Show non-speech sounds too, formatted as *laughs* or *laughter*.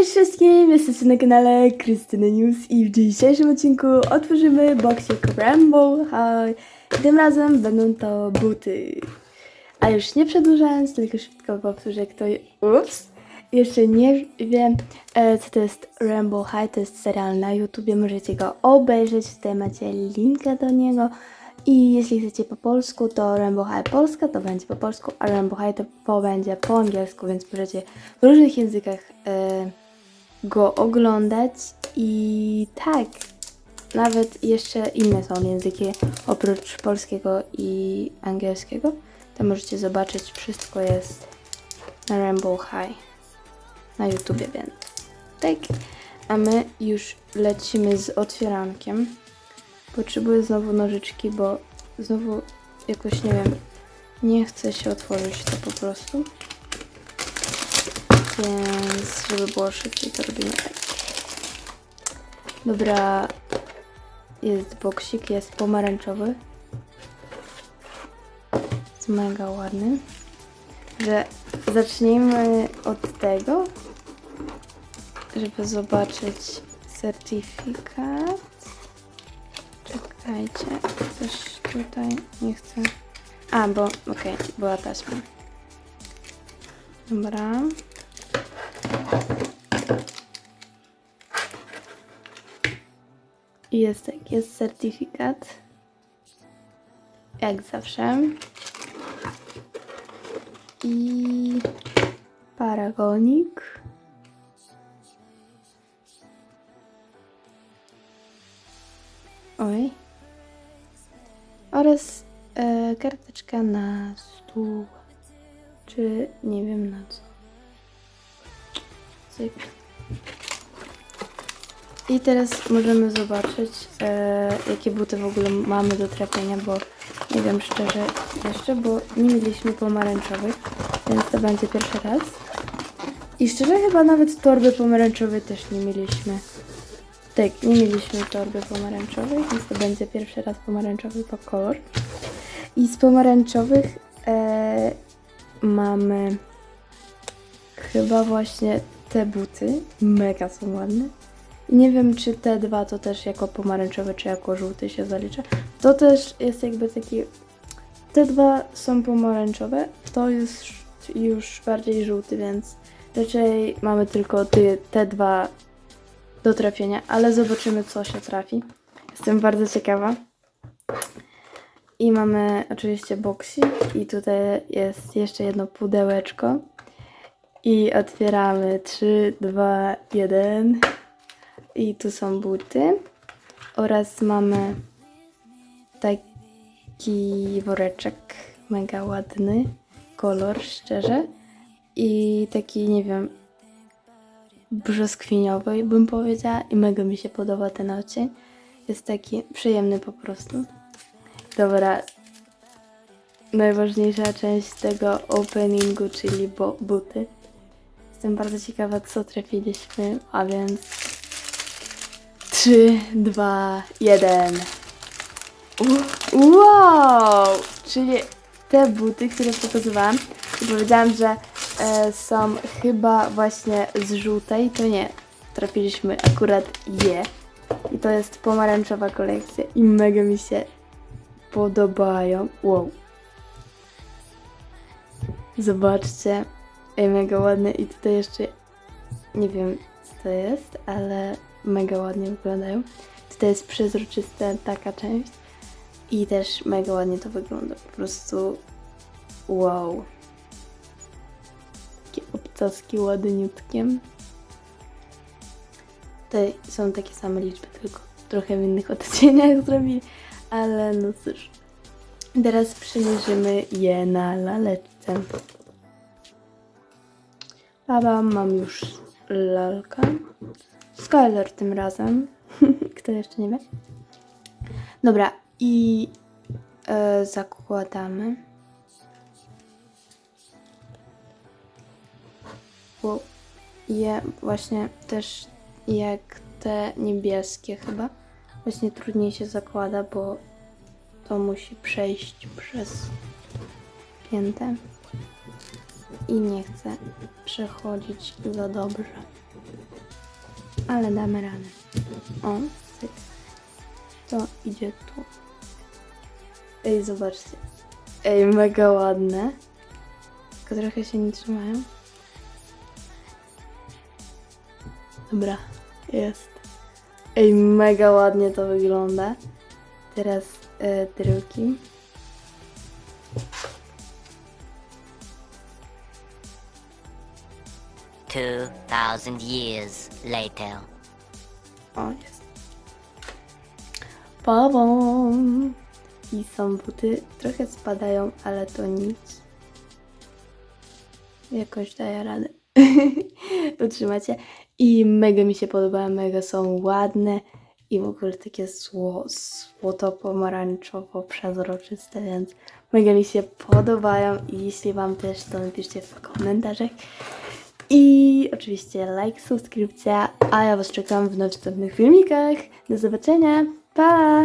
Cześć wszystkim, jesteście na kanale Krystyny News i w dzisiejszym odcinku otworzymy boksik Rainbow High. Tym razem będą to buty. A już nie przedłużając, tylko szybko powtórzę kto... Ups! Jeszcze nie wiem, e, co to jest Rainbow High, to jest serial na YouTubie, możecie go obejrzeć, tutaj macie linkę do niego. I jeśli chcecie po polsku, to Rainbow High Polska to będzie po polsku, a Rainbow High to będzie po angielsku, więc możecie w różnych językach e, go oglądać. I tak, nawet jeszcze inne są języki oprócz polskiego i angielskiego. To możecie zobaczyć, wszystko jest na Rainbow High na YouTubie, więc tak. A my już lecimy z otwierankiem. Potrzebuję znowu nożyczki, bo znowu jakoś nie wiem, nie chce się otworzyć to po prostu. Więc żeby było szybciej, to robimy tak. Dobra, jest boksik, jest pomarańczowy. Jest mega ładny. Że zacznijmy od tego, żeby zobaczyć certyfikat. Czekajcie, coś tutaj nie chcę. A, bo, okej, była taśma. Dobra. Jest tak, jest certyfikat. Jak zawsze. I paragonik. Oj. Oraz e, karteczka na stół. Czy nie wiem na co. I teraz możemy zobaczyć, e, jakie buty w ogóle mamy do trafienia, bo nie wiem szczerze jeszcze, bo nie mieliśmy pomarańczowych, więc to będzie pierwszy raz. I szczerze chyba nawet torby pomarańczowej też nie mieliśmy. Tak, nie mieliśmy torby pomarańczowej, więc to będzie pierwszy raz pomarańczowy po kolor. I z pomarańczowych e, mamy chyba właśnie te buty. Mega są ładne. I nie wiem, czy te dwa to też jako pomarańczowe, czy jako żółty się zalicza. To też jest jakby taki. Te dwa są pomarańczowe, to jest już bardziej żółty, więc raczej mamy tylko te, te dwa do trafienia, ale zobaczymy, co się trafi. Jestem bardzo ciekawa. I mamy oczywiście boksik i tutaj jest jeszcze jedno pudełeczko. I otwieramy 3, 2, 1. I tu są buty. Oraz mamy taki woreczek, mega ładny kolor, szczerze. I taki, nie wiem, brzoskwiniowy, bym powiedziała. I mega mi się podoba ten odcień. Jest taki przyjemny po prostu. Dobra. Najważniejsza część tego openingu, czyli buty. Jestem bardzo ciekawa, co trafiliśmy, a więc 3, 2, 1. Wow! Czyli te buty, które pokazywałam i powiedziałam, że e, są chyba właśnie z żółtej, to nie. Trafiliśmy akurat je. I to jest pomarańczowa kolekcja i mega mi się podobają. Wow. Zobaczcie. Mega ładne i tutaj jeszcze nie wiem co to jest, ale mega ładnie wyglądają. Tutaj jest przezroczysta taka część i też mega ładnie to wygląda. Po prostu wow. Takie obcaski ładniutkie. Tutaj są takie same liczby, tylko trochę w innych *laughs* odcieniach zrobili, ale no cóż. Teraz przymierzymy je na laleczce. Baba, mam już lalkę. Skyler tym razem. *laughs* Kto jeszcze nie wie? Dobra, i e, zakładamy. Bo je właśnie też jak te niebieskie chyba. Właśnie trudniej się zakłada, bo to musi przejść przez piętę i nie chcę przechodzić za dobrze. ale damy radę. O, cyk. To idzie tu. Ej, zobaczcie. Ej, mega ładne. Tylko trochę się nie trzymają. Dobra, jest. Ej, mega ładnie to wygląda. Teraz e, drugi. Two thousand years later. O, jest. I są buty. Trochę spadają, ale to nic. Jakoś daję radę. *laughs* Utrzymacie. I mega mi się podobają, mega są ładne. I w ogóle takie zło, złoto-pomarańczowo przezroczyste, więc mega mi się podobają. I jeśli Wam też, to napiszcie w komentarzach. I oczywiście like, subskrypcja, a ja Was czekam w następnych filmikach. Do zobaczenia, pa!